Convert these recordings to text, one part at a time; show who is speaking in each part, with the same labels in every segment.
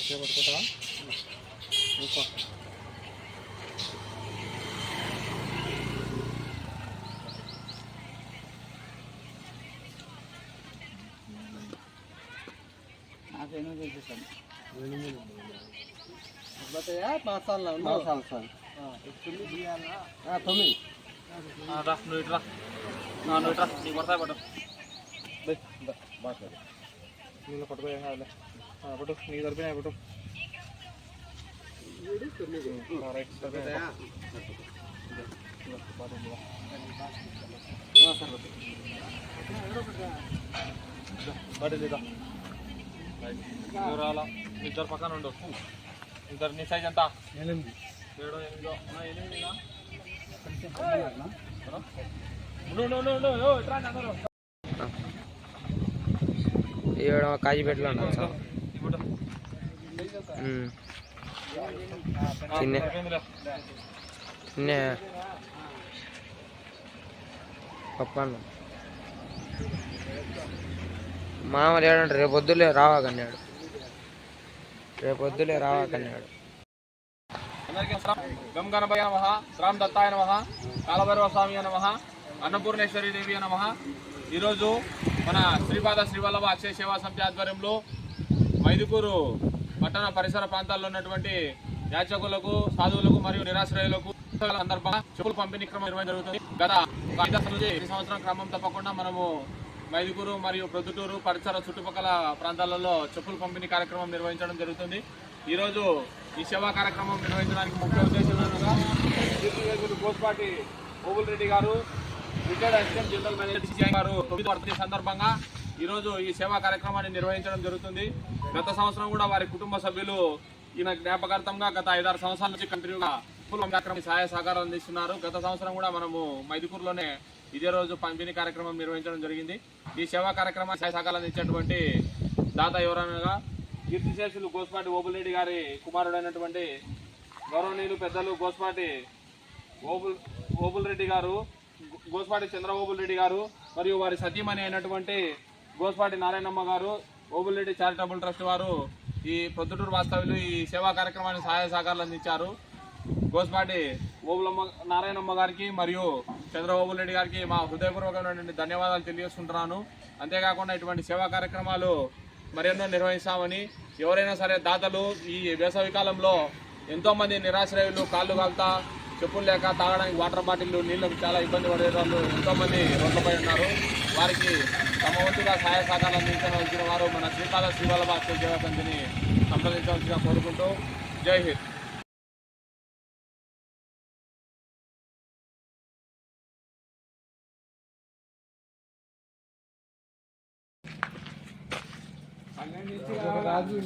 Speaker 1: పట్టుకుంటావా ఊకో.
Speaker 2: నాకేమో చూపిస్తాను
Speaker 1: పాస్ తొమ్మిది
Speaker 3: రా నువ్వు ఇట్రా నువ్వు ఇట్రా నీకు పడతాయి పట్టు
Speaker 1: నేను పట్టుకో పట్టు నీకు సరిపోయినాయి పట్టు ఆ, రైట్ సరిపోయినాయి. ఆ, సరే పట్టు. బడి లేదా
Speaker 3: నువ్వు రాలా ఇద్దరు పక్కన ఉండు. ఇద్దరు నీ సైజ్ ఎంత?
Speaker 1: ఎనిమిది.
Speaker 3: ఏడో ఎనిమిదో?
Speaker 4: ఈడ కాజీపేటలో ఉన్నాను సార్ చిన్న. చిన్న. పప్పన్న. మామూలు ఏడంటే రేపు పొద్దులే రావాకన్నాడు. రేపు పొద్దులే రావాకన్నాడు.
Speaker 3: అందరికీ నమస్కారం గం గణపయ నమ రామ్ దత్తాయ నమ కాలభైరవ స్వామి నమ అన్నపూర్ణేశ్వరి దేవి నమ ఈరోజు మన శ్రీపాద శ్రీవల్లభ అక్షయ సేవా సమితి ఆధ్వర్యంలో మైదుకూరు పట్టణ పరిసర ప్రాంతాల్లో ఉన్నటువంటి యాచకులకు సాధువులకు మరియు నిరాశ్రయులకు సందర్భంగా చెప్పులు పంపిణీ క్రమం నిర్వహించడం జరుగుతుంది. గత ఐదు సంవత్సరం క్రమం తప్పకుండా మనము మైదుకూరు మరియు ప్రొద్దుటూరు పరిసర చుట్టుపక్కల ప్రాంతాలలో చెప్పులు పంపిణీ కార్యక్రమం నిర్వహించడం జరుగుతుంది. ఈరోజు ఈ సేవా కార్యక్రమం నిర్వహించడానికి ముఖ్య ఉద్దేశం గోస్పాటి ఓబుల్ రెడ్డి గారు రిటైర్డ్ అసిస్టెంట్ జనరల్ మేనేజర్ గారు తొమ్మిది సందర్భంగా ఈరోజు ఈ సేవా కార్యక్రమాన్ని నిర్వహించడం జరుగుతుంది. గత సంవత్సరం కూడా వారి కుటుంబ సభ్యులు ఈయన జ్ఞాపకార్థంగా గత ఐదారు సంవత్సరాల నుంచి కంటిన్యూగా పూల కార్యక్రమం సహాయ సహకారాలు అందిస్తున్నారు. గత సంవత్సరం కూడా మనము మైదుకూరులోనే ఇదే రోజు పంపిణీ కార్యక్రమం నిర్వహించడం జరిగింది. ఈ సేవా కార్యక్రమాన్ని సహాయ సహకారాలు అందించేటువంటి దాత ఎవరనగా కీర్తిశేషులు గోస్పాటి ఓబులరెడ్డి గారి కుమారుడైనటువంటి గౌరవనీయులు పెద్దలు గోస్పాటి ఓబుల్ ఓబుల్ రెడ్డి గారు గోస్పాటి చంద్రబాబు రెడ్డి గారు మరియు వారి సతీమణి అయినటువంటి గోస్పాటి నారాయణమ్మ గారు ఓబుల్రెడ్డి చారిటబుల్ ట్రస్ట్ వారు ఈ ప్రొద్దుటూరు వాస్తవ్యులు ఈ సేవా కార్యక్రమాన్ని సహాయ సహకారాలు అందించారు. గోస్పాటి ఓబులమ్మ నారాయణమ్మ గారికి మరియు చంద్రబాబు రెడ్డి గారికి మా హృదయపూర్వకమైనటువంటి ధన్యవాదాలు తెలియజేసుకుంటున్నాను. అంతేకాకుండా ఇటువంటి సేవా కార్యక్రమాలు మరెన్నో నిర్వహిస్తామని ఎవరైనా సరే దాతలు ఈ వేసవి కాలంలో ఎంతోమంది నిరాశ్రయులు కాళ్ళు కాల్తా చెప్పులు లేక తాగడానికి వాటర్ బాటిల్ నీళ్ళకు చాలా ఇబ్బంది పడే వాళ్ళు. ఎంతోమంది రోడ్లపై ఉన్నారు. వారికి తమ వంతుగా సహాయ సహకారాలు అందించవలసిన వారు మన శ్రీపాద శ్రీవల్లభ సేవా సమితిని సంప్రదించవలసిగా కోరుకుంటూ జై హింద్.
Speaker 1: రాజు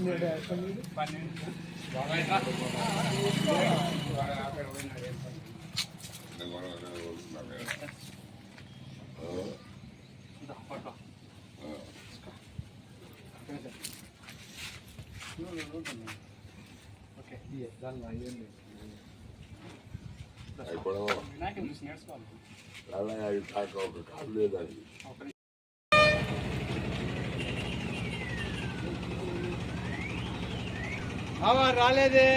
Speaker 1: లేదు. బావా, రాలేదే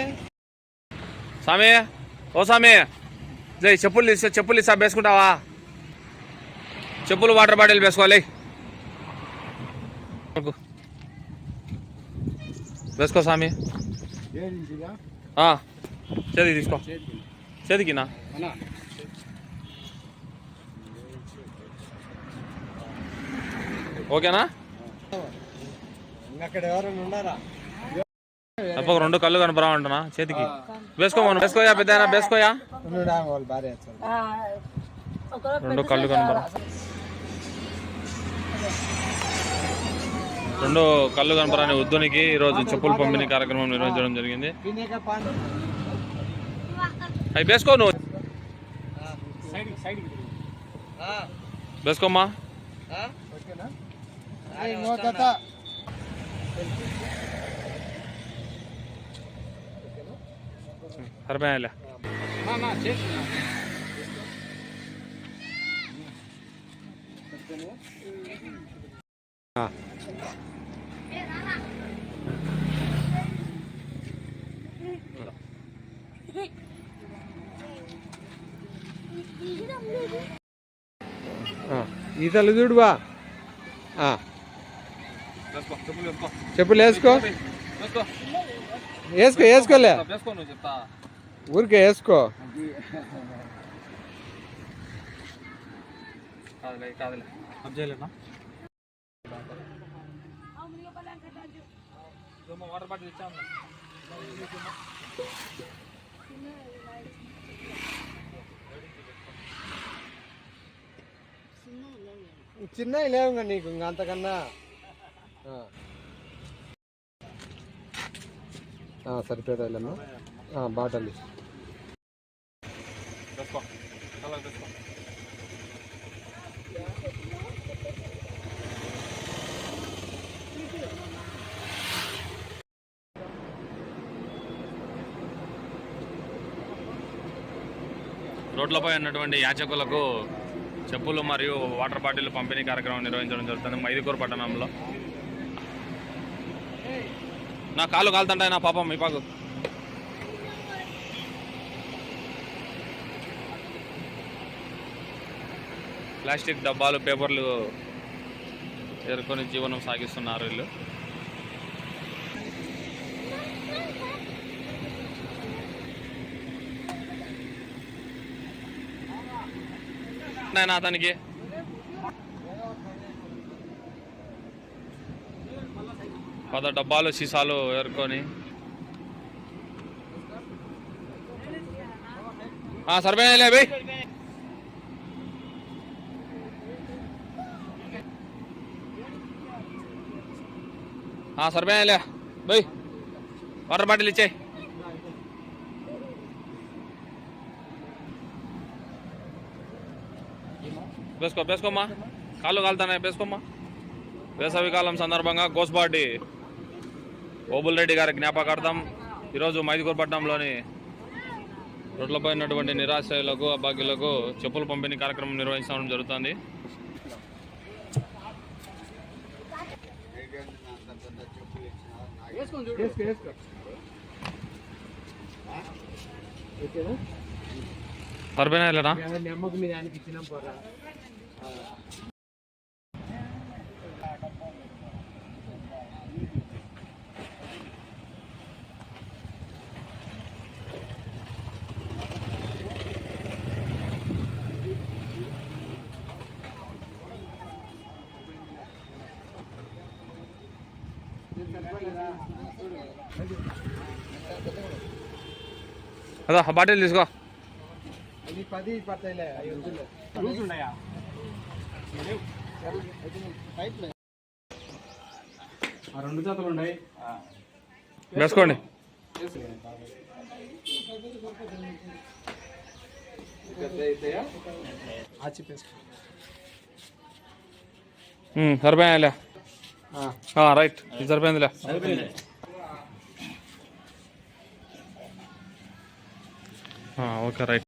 Speaker 3: స్వామి ఓ స్వామి జై చెప్పులు తీసి చెప్పులు ఇస్తా వేసుకుంటావా చెప్పులు వాటర్ బాటిల్ వేసుకోవాలి వేసుకో స్వామి చేతికి తీసుకో. చేతికినా?
Speaker 1: అన్నా
Speaker 3: ఓకేనా? తప్పక రెండు కళ్ళు కనపరా అంటున్నా చేతికి. వేసుకో మనం వేసుకోయా పెద్ద వేసుకోయా? రెండు కళ్ళు కనపరా రెండు కళ్ళు కనపరాని ఉద్దునికి ఈరోజు చెప్పులు పంపిణీ కార్యక్రమం నిర్వహించడం జరిగింది. అవి వేసుకో నువ్వు.
Speaker 1: సైడ్
Speaker 3: సరిపోయాలే
Speaker 5: ఈతలు చూడువా ఆ,
Speaker 3: వేసుకో చెప్పులు వేసుకో
Speaker 5: వేసుకో వేసుకోలే. ఊరికే వేసుకో.
Speaker 3: కాదులే వాటర్ బాటిల్ ఇచ్చాము
Speaker 5: చిన్నవి లేవుగా నీకు ఇంకా అంతకన్నా. ఆ. ఆ, బాటలు
Speaker 3: రోడ్లపై ఉన్నటువంటి యాచకులకు చెప్పులు మరియు వాటర్ బాటిల్ పంపిణీ కార్యక్రమం నిర్వహించడం జరుగుతుంది మైదుకూరు పట్టణంలో. నా కాలు కాలుతుంటాయి నా పాపం మీ పాకు ప్లాస్టిక్ డబ్బాలు పేపర్లు ఎదుర్కొని జీవనం సాగిస్తున్నారు వీళ్ళు. నాయన అతనికి? పద డబ్బాలు సీసాలు ఏరుకొని. సరిపోయినా బై. సరిపోయినా బై. వాటర్ బాటిల్ ఇచ్చే వేసుకో వేసుకోమ్మా కాళ్ళు కాలుతానే వేసుకోమ్మా వేసవికాలం సందర్భంగా గోస్బాటి ఓబుల్ రెడ్డి గారి జ్ఞాపకార్థం ఈరోజు మైదుకూరుపట్నంలోని రోడ్లపై ఉన్నటువంటి నిరాశ్రయులకు అభాగ్యులకు చెప్పుల పంపిణీ కార్యక్రమం నిర్వహించడం జరుగుతుంది. లేనా
Speaker 5: అమ్మకు మీ దానికి ఇచ్చినాం పోరా
Speaker 3: అదా బాటిల్ తీసుకో
Speaker 5: అది పది పడతాయిలే అవి వద్దులే
Speaker 1: రెండు జతలు ఉన్నాయి
Speaker 3: వేసుకోండి
Speaker 5: ఆచి పేసుకో
Speaker 3: సరిపోయాలే రైట్ ఇది సరిపోయిందిలే ఓకే రైట్